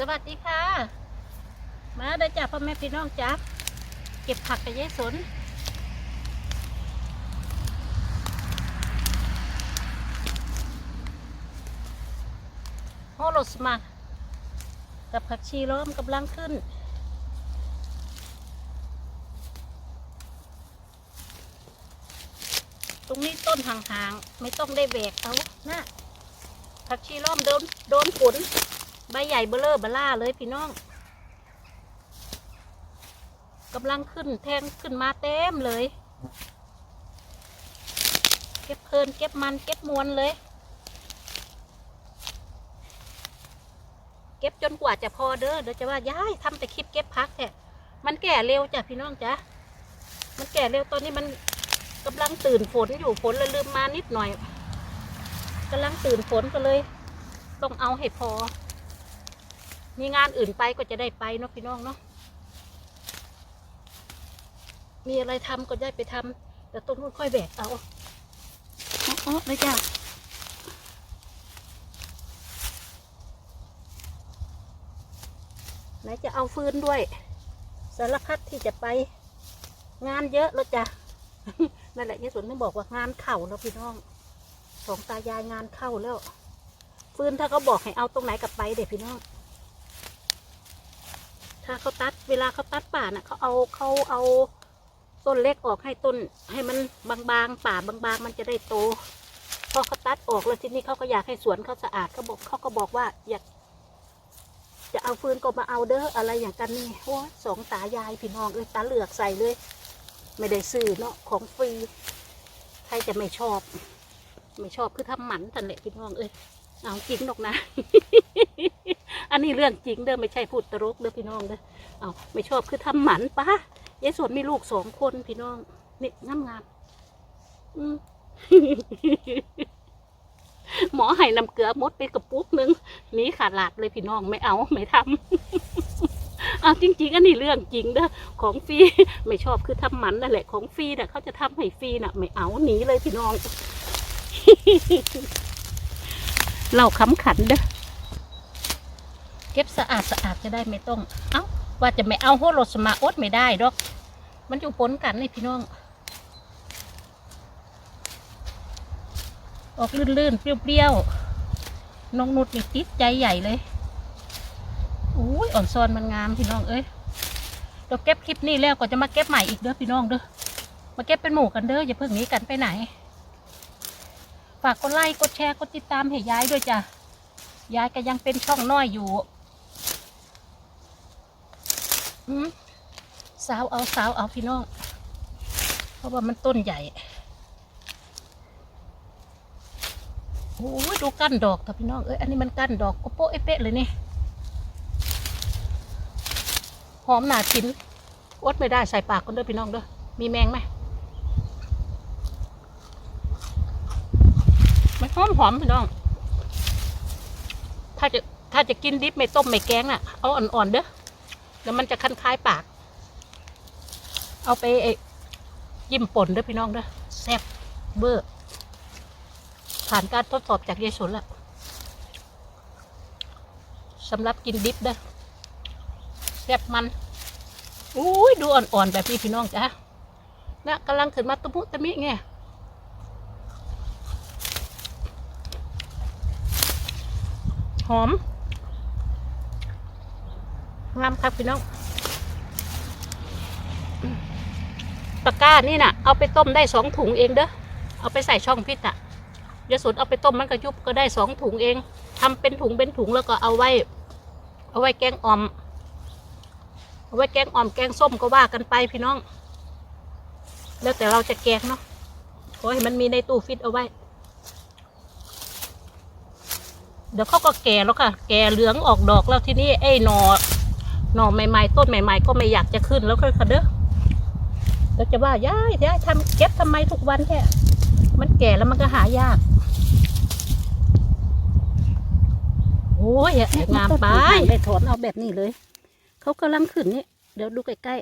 สวัสดีค่ะ มาได้จ้าพ่อแม่พี่น้องจ้าเก็บผักกับยายสนโฮโลสมา กับผักชีล้อมกำลังขึ้น ตรงนี้ต้นห่างๆ ไม่ต้องได้แบกเอานะผักชีล้อมโดนโดนฝน ใบใหญ่เบลเลอร์เบล่าเลยพี่น้องกำลังขึ้นแทงขึ้นมาเต็มเลย เก็บเพลินเก็บมันเก็บมวลเลย เก็บจนกว่าจะพอเด้อเดี๋ยวจะว่าย้ายทำแต่คลิปเก็บพักแท้มันแก่เร็วจ้ะพี่น้องจ้ะมันแก่เร็วตอนนี้มันกำลังตื่นฝนอยู่ฝนเลยลืมมานิดหน่อยกำลังตื่นฝนก็เลย ต้องเอาให้พอ มีงานอื่นไปก็จะได้ไปเนาะพี่น้องเนาะมีอะไรทำก็ได้ไปทำแต่ต้นนู้นค่อยแบกเอาอ๋ออ๋อเลยจ้ะไหนจะเอาฟืนด้วย สารพัดที่จะไป งานเยอะแล้วจ้ะนั่นแหละยายสนไม่บอกว่างานเข่าแล้วพี่น้องสองตายายงานเข้าแล้ว ฟืนถ้าเขาบอกให้เอาตรงไหนกลับไปเด็กพี่น้อง ถ้าเขาตัดเวลาเขาตัดป่าน่ะเขาเอาเขาเอาต้นเล็กออกให้ต้น ให้มันบางๆป่าบางๆ มันจะได้โต พอเขาตัดออกแล้วทีนี้เขาก็อยากให้สวนเขาสะอาดเขาบอกเขาก็บอกว่าอยากจะเอาฟืนก็มาเอาเด้ออะไรอย่างกันนี่โอ้สองตายายพี่น้องเอ้ยตาเหลือกใส่เลย ไม่ได้ซื้อเนาะของฟรีใครจะไม่ชอบ ไม่ชอบคือทำหมันทันแหละพี่น้องเอ้ยเอาจริงหรอกนะ อันนี้เรื่องจริงเด้อไม่ใช่พูดตลกเด้อพี่น้องเด้อเอาไม่ชอบคือทำหมันป้ายายสวนมีลูกสองคนพี่น้องนี่งามงามๆหมอให้น้ำเกลือมดไปกระปุกนึงหนีขาดหลาดเลยพี่น้องไม่เอาไม่ทำเอาจริง ๆ อันนี้เรื่องจริงเด้อของฟรีไม่ชอบคือทำหมันนั่นแหละของฟรีน่ะเขาจะทำให้ฟรีน่ะ ไม่เอาหนีเลยพี่น้องเราขำขันเด้อ เก็บสะอาดสะอาดจะได้ไม่ต้อง เอ้าว่าจะไม่เอาโฮโรสมาอดไม่ได้ดอก มันอยู่ปนกันนี่พี่น้อง ออกลื่นๆ เปรี้ยวๆน้องนุดนี่ติดใจใหญ่เลยอุ้ยอ่อนซอนมันงามพี่น้องเอ้ยเราเก็บคลิปนี้แล้วก็จะมาเก็บใหม่อีกเด้อพี่น้องเด้อมาเก็บเป็นหมู่กันเด้ออย่าเพิ่งหนีกันไปไหน ฝากกดไลค์กดแชร์กดติดตามให้ยายด้วยจ้ะยายก็ยังเป็นช่องน้อยอยู่ สาวเอาสาวเอาพี่น้อง เพราะว่ามันต้นใหญ่ โอ้ยดูกั้นดอกค่ะพี่น้อง เอ้ยอันนี้มันกั้นดอกโอโปะเอเป๊ะเลยนี่ หอมหนากินอดไม่ได้ใส่ปากกันเด้อพี่น้องเด้อ มีแมงไหมมันหอมหอมพี่น้อง ถ้าจะถ้าจะกินดิบไม่ต้มไม่แกงน่ะ เอาอ่อนๆเด้อ แล้วมันจะคันคล้ายปาก เอาไปเอ่อยิ้มป่นด้อพี่น้องด้อแซ่บเบอร์ผ่านการทดสอบจากยายสนแล้วสำหรับกินดิบด้อแซ่บมันอุ้ยดูอ่อนๆแบบนี้พี่น้องจ้ะนะกำลังขึ้นมาตะมุตะมิไงหอม งามครับพี่น้องตะกร้านี่น่ะ เอาไปต้มได้สองถุงเองเด้อเอาไปใส่ช่องพิษอะยาสูตรเอาไปต้มมันก็ยุบก็ได้สองถุงเองทำเป็นถุงเป็นถุงแล้วก็เอาไว้ เอาไว้แกงอ่อม เอาไว้แกงอ่อมแกงส้มก็ว่ากันไปพี่น้อง แล้วแต่เราจะแกงเนาะขอให้มันมีในตู้ฟิตเอาไว้ เดี๋ยวเขาก็แก่แล้วค่ะ แก่เหลืองออกดอกแล้วที่นี้ไอ้หนอ หน่อใหม่ๆ ต้นใหม่ ๆ ก็ไม่อยากจะขึ้นแล้วค่ะค่ะเด้อเราจะว่ายายยายทำเก็บทำไมทุกวันแค่มันแก่แล้วมันก็หายากโอ้ยอะงามไปได้ถอนเอาแบบนี้เลย เขากำลังขึ้นนี่เดี๋ยวดูใกล้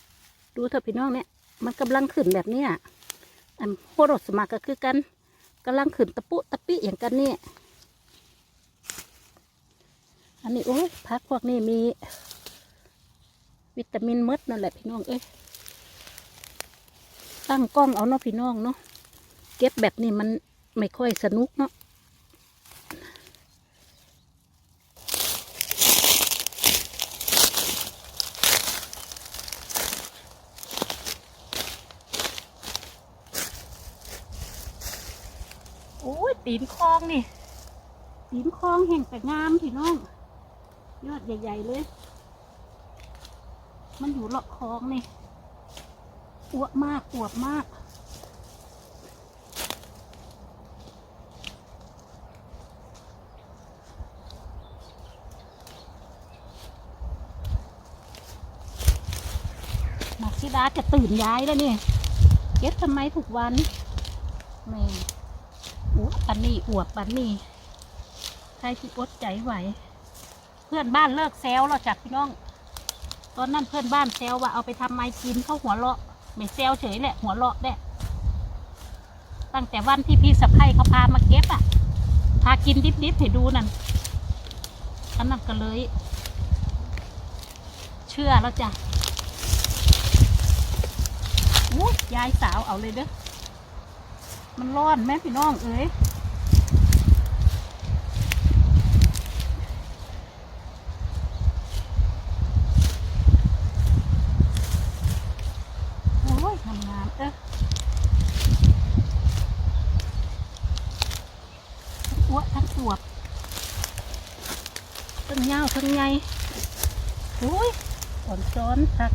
ๆดูเถอะพี่น้องเนี่ย มันกำลังขึ้นแบบเนี้ยอันโคโรสมาก็คือกันกำลังขึ้นตะปุตะปิอย่างกันเนี่ยอันนี้โอ้ยพักพวกนี้มี วิตามินมดนั่นแหละพี่น้องเอ้ยตั้งกล้องเอาเนาะพี่น้องเนาะเก็บแบบนี้มันไม่ค่อยสนุกเนาะโอ้ยตีนคลองนี่ตีนคลองแห่งแต่งามพี่น้อง ยอดใหญ่ ๆ เลย มันอยู่เลาะคลองนี่อวบมากอวบมากมาซิดาจะตื่นย้ายแล้วนี่เก็บทำไมทุกวันแม่อวบปันนี่อวบปันนี่ใครที่อดใจไหว เพื่อนบ้านเลิกแซวเราจากพี่น้อง ตอนนั้นเพื่อนบ้านแซวว่าเอาไปทำไม้กินเขาหัวเราะไม่แซวเฉยแหละหัวเราะแหละตั้งแต่วันที่พี่สะพ้ยเขาพามาเก็บอะ พากินดิบๆให้ดูนั่นอันนั้นก็เลย เชื่อแล้วจ้ะโอ้ยายสาวเอาเลยเด้อมันร้อนแม่พี่น้องเอ้ย โอ้ยทำงานเออทั้งอ้วกทั้งอวบ ทั้งเงาวทั้งไงโอ้ยอ่อนซ้อนผัก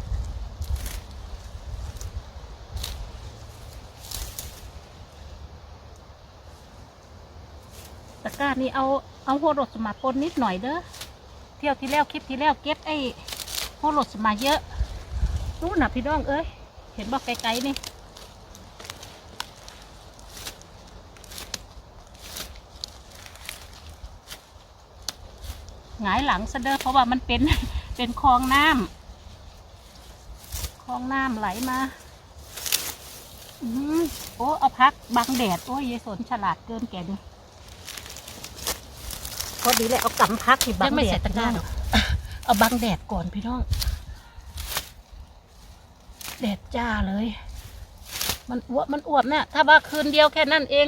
ตะกร้านี่เอาเอาโฮโรสมาปนนิดหน่อยเด้อเที่ยวที่แล้วคลิปที่แล้วเก็บไอ้โฮโรสมาเยอะรู้นะพี่น้องเอ้ยเห็นบอกไกลๆนี่ งายหลังซะเด้อเพราะว่ามันเป็นเป็นคลองน้ำคลองน้ำไหลมาอืมโอ้เอาพักบังแดดโอ้ยยายสนฉลาดเกินแกนี่พอดีเลยเอากำพักที่บังยังไม่แดใส่ดตะกร้าพี่น้องหรอกเอาบังแดดก่อนพี่น้อง แดดจ้าเลย มันอ้วบมันอวบเนี่ยถ้าว่าคืนเดียวแค่นั้นเอง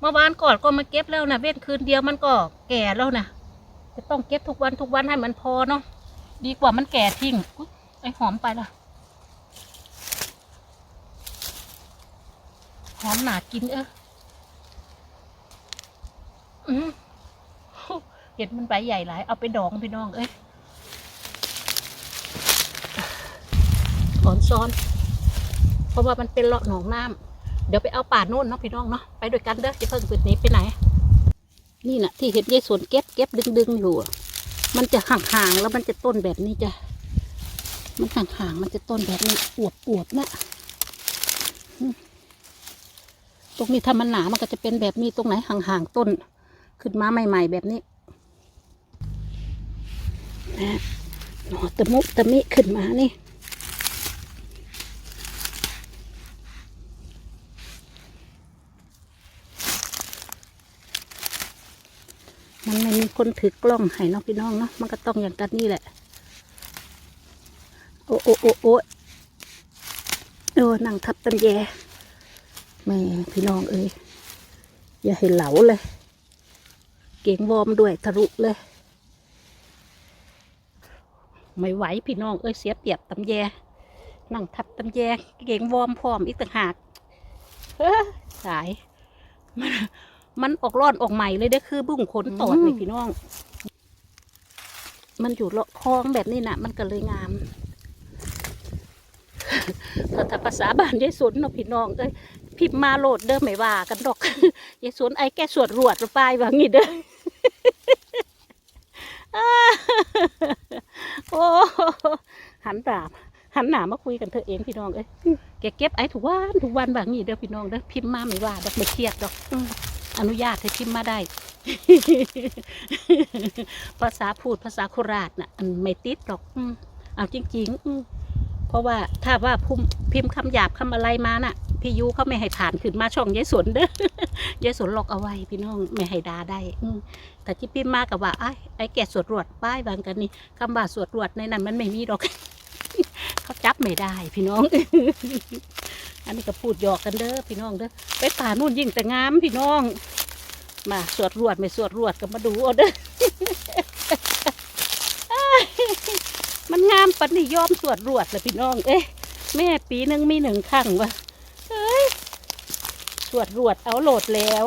เมื่อวานก่อนก็มาเก็บแล้วนะเว้นคืนเดียวมันก็แก่แล้วนะ จะต้องเก็บทุกวันทุกวันให้มันพอเนาะดีกว่ามันแก่ทิ้งไอหอมไปละหอมหนากินเออเห็ดมันใบใหญ่หลาย เอาไปดองพี่น้องเอ้ยถอนซ้อน เพราะว่ามันเป็นเลาะหนองน้ำเดี๋ยวไปเอาป่าโน่นเนาะพี่น้องเนาะไปด้วยกันเด้อจะเพิ่งปิดนี้ไปไหน นี่นะที่เห็นยายสวนเก็บเก็บดึงดึงอยู่ มันจะห่างๆแล้วมันจะต้นแบบนี้จ้ะ มันห่างๆมันจะต้นแบบนี้อวบอวบนะตรงนี้ถ้ามันหนามันก็จะเป็นแบบนี้ตรงไหนห่างๆต้น ขึ้นมาใหม่ ๆ แบบนี้นะหนอตะมุตะมิขึ้นมานี่ มันไม่มีคนถือกล้องให้น้องพี่น้องเนาะมันก็ต้องอย่างกันนี่แหละ โอ้โอ้โอ้โอ้โอ้นั่งทับตันแยแม่พี่น้องเอ้ยอย่าให้เหลาเลย เก่งวอมด้วยทะลุเลย ไม่ไหวพี่น้องเอ้ยเสียเปรียบตำแยนั่งทับตำแยเก่งวอมพร้อมอีกต่างหากเฮ้อสายมัน มันออกร้อนออกใหม่เลยเด้อคือบุ้งขนตอดนี่พี่น้อง มันอยู่เลาะคลองแบบนี้นะมันก็เลยงามถ้าถ้าภาษาบ้านยายสนเนาะพี่น้องเอ้ยพิมพ์มาโหลดเด้อไม่ว่ากันดอกยายสนไอ้แกสวดรวดระปายว่างี้เด้อโอ้หันตามหันหน้ามาคุยกันเธอเองพี่น้องเอ้ยแกเก็บไอ้ทุกวันทุกวันว่างี้เด้อพี่น้องเด้อพิมพ์มาไม่ว่าดอกไม่เครียดดอก อนุญาตให้พิมพ์มาได้ ภาษาพูดภาษาโคราชน่ะไม่ติดดอกอเอาจริงๆอืเพราะว่าถ้าว่าพุ่มพิมพ์คำหยาบคำอะไรมาน่ะ พี่ยูเขาไม่ให้ผ่านขึ้นมาช่องยายสนเด้อยายสนล็อกเอาไว้พี่น้องไม่ให้ด่าได้ อืแต่ที่พี่มากับว่าไอ้ไอ้แก่สวดรวดป้ายบางกันนี่คำว่าสวดรวดในนั้นมันไม่มีดอก เขาจับไม่ได้พี่น้อง อันนี้ก็พูดหยอกกันเด้อพี่น้องเด้อไปป่านู่นยิ่งแต่งามพี่น้อง มาสวดรวดไม่สวดรวดก็มาดูเอาเด้อมันงามปันนี่ยอมสวดรวดเลยพี่น้อง เอ๊ะแม่ปีหนึ่งมีหนึ่งครั้งวะเฮ้ยสวดรวดเอาโหลดแล้ว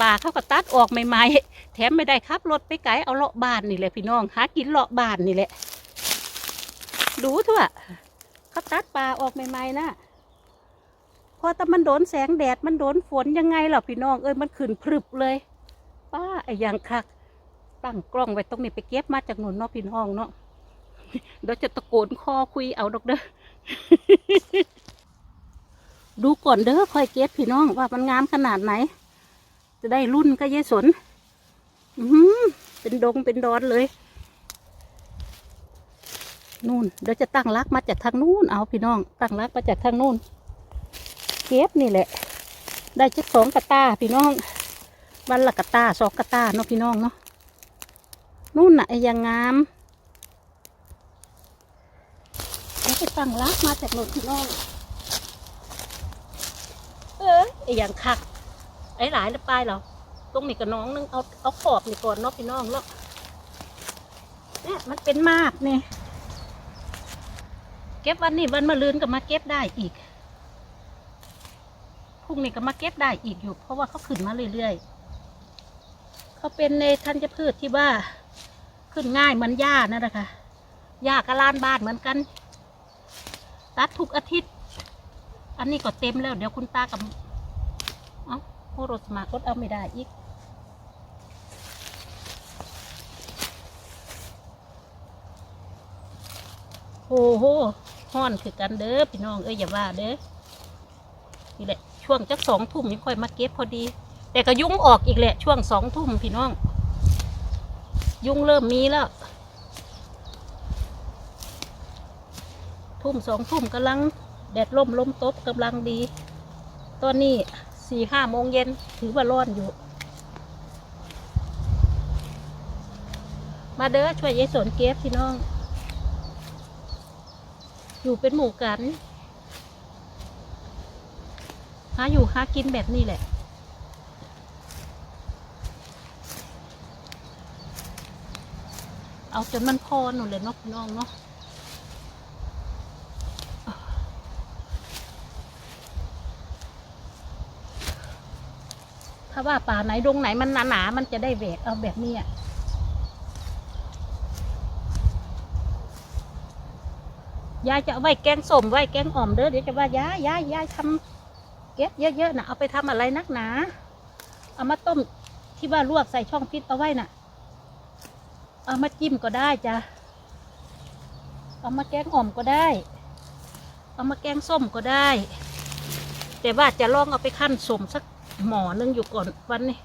ป่าเขาก็ตัดออกใหม่ๆแถมไม่ได้ขับรถไปไกลเอาเลาะบ้านนี่แหละพี่น้องหากินเลาะบ้านนี่แหละ ดูเถอะเขาตัดป่าออกใหม่ๆนะพอแต่มันโดนแสงแดดมันโดนฝนยังไงล่ะพี่น้องเอ้ยมันขึ้นพรึบเลย ป้าไอ้ยังคัก ตั้งกล้องไว้ตรงนี้ไปเก็บมาจากหนุนเนาะพี่น้องเนาะเดี๋ยวจะตะโกนคอคุยเอาดอกเด้อดูก่อนเด้อค่อยเก็บพี่น้องว่ามันงามขนาดไหน จะได้รุ่นก็ยายสน อือหือเป็นดงเป็นดอนเลย นู่นเดี๋ยวจะตั้งรักมาจากทางนู้นเอาพี่น้อง ตั้งรักมาจากทางนู้นเก็บนี่แหละ ได้จักสองกระตาพี่น้องวันละกระตาสองกระตาเนาะพี่น้องเนาะนู่นน่ะไอ้ยังงามแล้วไปตั้งรักมาจากหนุนพี่น้องเออไอ้ยังคักไอ้หลายแล้วไปเหรอตรงนี้กับน้องนึงเอาเอาขอบนี่ก่อนเนาะพี่น้องเนาะเนี่ยมันเป็นมากเนี่ย เก็บวันนี้วันมะรืนก็มาเก็บได้อีกพรุ่งนี้ก็มาเก็บได้อีกอยู่ เพราะว่าเขาขึ้นมาเรื่อยๆเขาเป็นในธัญพืชที่ว่าขึ้นง่ายเหมือนหญ้านั่นแหละค่ะหญ้ากระลานบานเหมือนกัน ตัดทุกอาทิตย์ อันนี้ก็เต็มแล้วเดี๋ยวคุณตากับเอ้าโหรสมาร์ทรถเอาไม่ได้อีกโอ้โห ห้อนคือกันเด้อพี่น้องเอ้ยอย่าว่าเด้อนี่แหละช่วงจักสองทุ่มนี่ค่อยมาเก็บพอดี แต่ก็ยุงออกอีกแหละ ช่วงสองทุ่มพี่น้อง ยุงเริ่มมีแล้ว ทุ่มสองทุ่มกำลัง แดดล่มลมตบกำลังดี ตอนนี้สี่ห้าโมงเย็นถือว่าร้อนอยู่ มาเด้อช่วยยายสนเก็บพี่น้อง อยู่เป็นหมู่กันหาอยู่หากินแบบนี้แหละ เอาจนมันพอหนูเลยเนาะพี่น้องเนาะถ้าว่าป่าไหนดงไหนมันหนาๆมันจะได้แหวกเอาแบบนี้อะ ยายจะเอาไว้แกงส้มไว้แกงอ่อมเด้อเดี๋ยวจะว่ายายยายยายทำเก็บเยอะๆนะเอาไปทำอะไรนักหนา เอามาต้มที่ว่าลวกใส่ช่องฟิตเอาไว้น่ะ เอามาจิ้มก็ได้จ้ะเอามาแกงอ่อมก็ได้ เอามาแกงส้มก็ได้ แต่ว่าจะลองเอาไปขั้นสมสักหมอนึงอยู่ก่อนวันนี้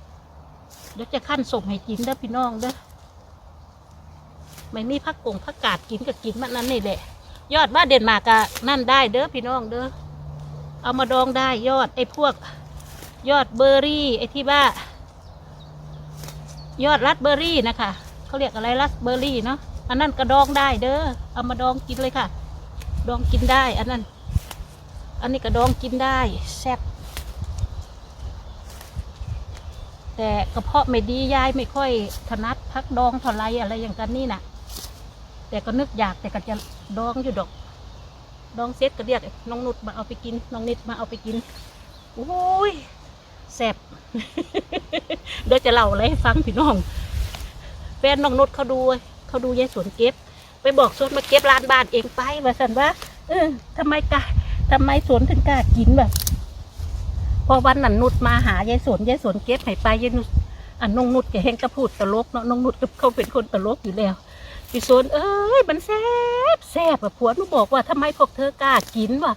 เดี๋ยวจะขั้นส่งให้กินเด้อพี่น้องเด้อไม่มีผักกงผักกาดกินก็กินมันนั่นนี่แหละ ยอดว่าเด่นมากะนั่นได้เด้อพี่น้องเด้อเอามาดองได้ยอดไอ้พวก ยอดเบอร์รี่ไอ้ที่ว่า ยอดรัสเบอร์รี่นะคะเขาเรียกอะไรรัสเบอร์รี่เนาะอันนั้นก็ดองได้เด้อเอามาดองกินเลยค่ะ ดองกินได้ อันนั้น อันนี้ก็ดองกินได้แซ่บแต่กระเพาะไม่ดียายไม่ค่อยถนัดพักดองเท่าไรอะไรอย่างกันนี่น่ะ แต่ก็นึกอยากแต่ก็จะดองอยู่ดอก ดองเซ็ตก็เรียกน้องนุชมาเอาไปกิน น้องนิดมาเอาไปกินโอ้ยแซ่บเดี๋ยวจะเล่าอะไรให้ฟังพี่น้องแฟนน้องนุชเขาดูเขาดูยายสวนเก็บ ไปบอกสวนมาเก็บร้านบ้านเองไปว่าสันว่าเออทำไมกล้าทำไมสวนถึงกล้ากินแบบพอวันนั้นนุดมาหายายสวนยายสวนเก็บให้ไปยายนุดอันนงนุดแกเฮงกระพูดตลกเนาะน้องนุดก็เขาเป็นคนตลกอยู่แล้ว พี่สวนเอ้ยมันแซ่บแซ่บอะผัวหนูบอกว่าทำไมพวกเธอกล้ากินวะ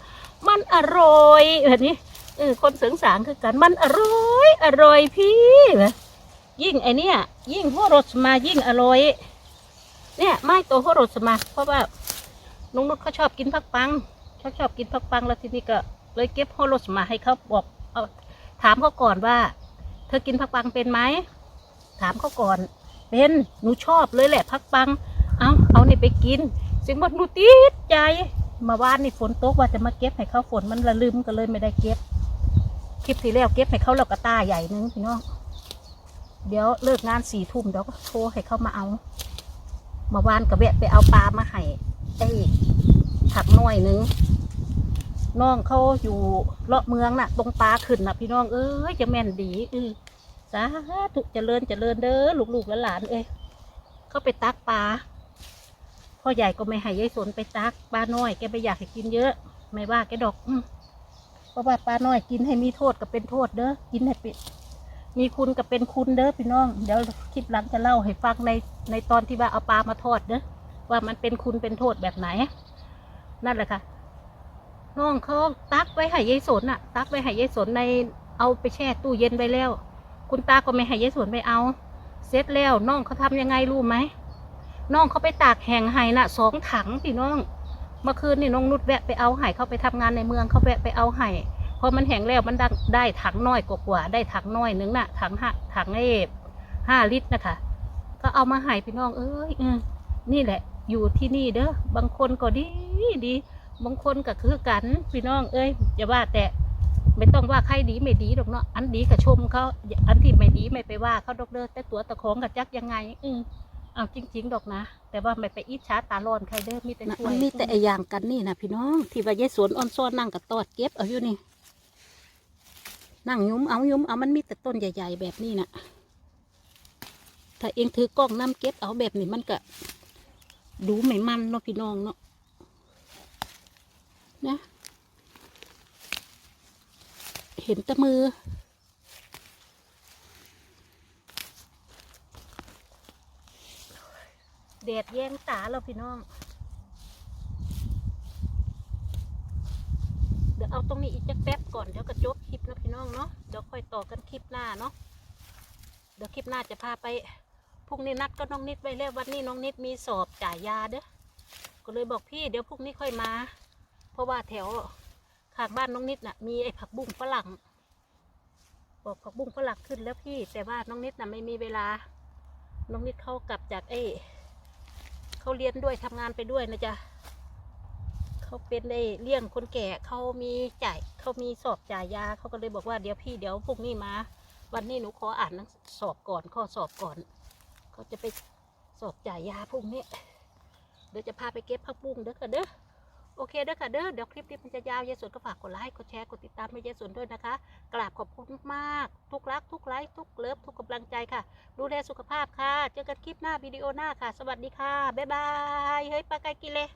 มันอร่อยแบบนี้เออคนเสิงสางคือกันมันอร่อยอร่อยพี่แบบยิ่งไอเนี้ยยิ่งหัวรสมายิ่งอร่อย เนี่ยไม่ตัวหัวรสมา เพราะว่าน้องนุชเขาชอบกินผักปังชอบชอบกินผักปังแล้วทีนี้ก็ เลยเก็บโฮโลสมาให้เขาบอกเอาถามเขาก่อนว่า เธอกินผักปังเป็นไหมถามเขาก่อน เป็นหนูชอบเลยแหละผักปัง เอาเอานี่ไปกินสิ่งว่าหนูติดใจ มาว่านนี่ฝนตกว่าจะมาเก็บให้เขาฝนมันละลืมก็เลยไม่ได้เก็บ คลิปที่แล้วเก็บให้เขาเรากระตาใหญ่นึงพี่น้อง เดี๋ยวเลิกงานสี่ทุ่มเดี๋ยวก็โทรให้เขามาเอา มาวานกับแวะไปเอาปลามาให้ไอ้ถักน้อยนึงน้องเขาอยู่เลาะเมืองน่ะ ตรงปลาขึ้นน่ะ พี่น้องเอ้ยจะแม่นดีเออสาธุเจริญเจริญเด้อลูกๆและหลานเอ้ยเขาไปตักปลา พ่อใหญ่ก็ไม่ให้ยายสนไปตักปลาน้อยแกไม่อยากให้กินเยอะ ไม่ว่าแกดอกเพราะว่าปลาน้อยกินให้มีโทษกับเป็นโทษเด้อกินให้เป็นมีคุณกับเป็นคุณเด้อพี่น้อง เดี๋ยวคลิปหลังจะเล่าให้ฟังในในตอนที่ว่าเอาปลามาทอดเด้อว่ามันเป็นคุณเป็นโทษแบบไหน นั่นแหละค่ะน้องเขาตักไว้ให้ยายสนอะตักไว้ให้ยายสนในเอาไปแช่ตู้เย็นไว้แล้ว คุณตาก็ไม่ให้ยายสนไปเอา เสร็จแล้วน้องเขาทำยังไงรู้ไหม น้องเขาไปตากแห้งให้น่ะสองถังพี่น้อง เมื่อคืนนี่น้องนุชแวะไปเอาไห้เขาไปทำงานในเมืองเขาแวะไปเอาไห้พอมันแห้งแล้วมันได้ไดถังน้อยกว่าได้ถังน้อยหนึงน่ะถังห้าถังเอฟห้าลิตรนะคะ ก็เอามาให้พี่น้องเอ้ยอนี่แหละ อยู่ที่นี่เด้อบางคนก็ดีดีบางคนก็คือกันพี่น้องเอ้ยอย่าว่าแต่ไม่ต้องว่าใครดีไม่ดีหรอกเนาะอันดีก็ชมเขาอันที่ไม่ดีไม่ไปว่าเขาดอกเด้อแต่ตัวตะของกับจักยังไงอือ เอาจริง ๆ ดอกนะ แต่ว่าไม่ไปอิจฉาตาร้อนใครเด้อมีแต่ช่วยมันมีแต่ไออย่างกันนี่นะพี่น้อง ที่ว่ายายสวนอ่อนซ้อนนั่งกับตอดเก็บเอาอยู่นี่ นั่งยุ้มเอายุ้มเอามันมีแต่ต้นใหญ่ ๆ แบบนี้นะถ้าเองถือกล้องน้ำเก็บเอาแบบนี้มันก็ ดูไม่มันเนาะพี่น้องเนาะนะ เห็นแต่มือ แดดแยงตาเราพี่น้อง เดี๋ยวเอาตรงนี้อีกจักแป๊บก่อนเดี๋ยวก็จบคลิปนะพี่น้องเนาะเดี๋ยวค่อยต่อกันคลิปหน้าเนาะเดี๋ยวคลิปหน้าจะพาไปพรุ่งนี้นัดก็น้องนิดไว้แล้ววันนี้น้องนิดมีสอบจ่ายยาเด้อก็เลยบอกพี่เดี๋ยวพรุ่งนี้ค่อยมา เพราะว่าแถวข้างบ้านน้องนิดน่ะมีไอ้ผักบุ้งฝรั่งบอกผักบุ้งฝรั่งขึ้นแล้วพี่ แต่ว่าน้องนิดน่ะไม่มีเวลา น้องนิดเข้ากลับจากไอ้ เขาเรียนด้วยทำงานไปด้วยนะจ๊ะเขาเป็นได้เลี้ยงคนแก่เขามีจ่ายเขามีสอบจ่ายยาเขาก็เลยบอกว่าเดี๋ยวพี่เดี๋ยวพรุ่งนี้มา วันนี้หนูขออ่านหนังสอบก่อนข้อสอบก่อน เขาจะไปสอบจ่ายยาพรุ่งนี้เดี๋ยวจะพาไปเก็บผักบุ้งเด้อค่ะเด้อ โอเคเด้อค่ะเด้อเดี๋ยวคลิปนี้มันจะยาวเยสวนก็ฝากกดไลค์กดแชร์กดติดตามให้ยายสวนด้วยนะคะกราบขอบคุณมากทุกรักทุกไลค์ทุกเลิฟทุกกำลังใจค่ะ ดูแลสุขภาพค่ะ เจอกันคลิปหน้าวิดีโอหน้าค่ะ สวัสดีค่ะบ๊ายบายเฮ้ยปลาไก่กินเลย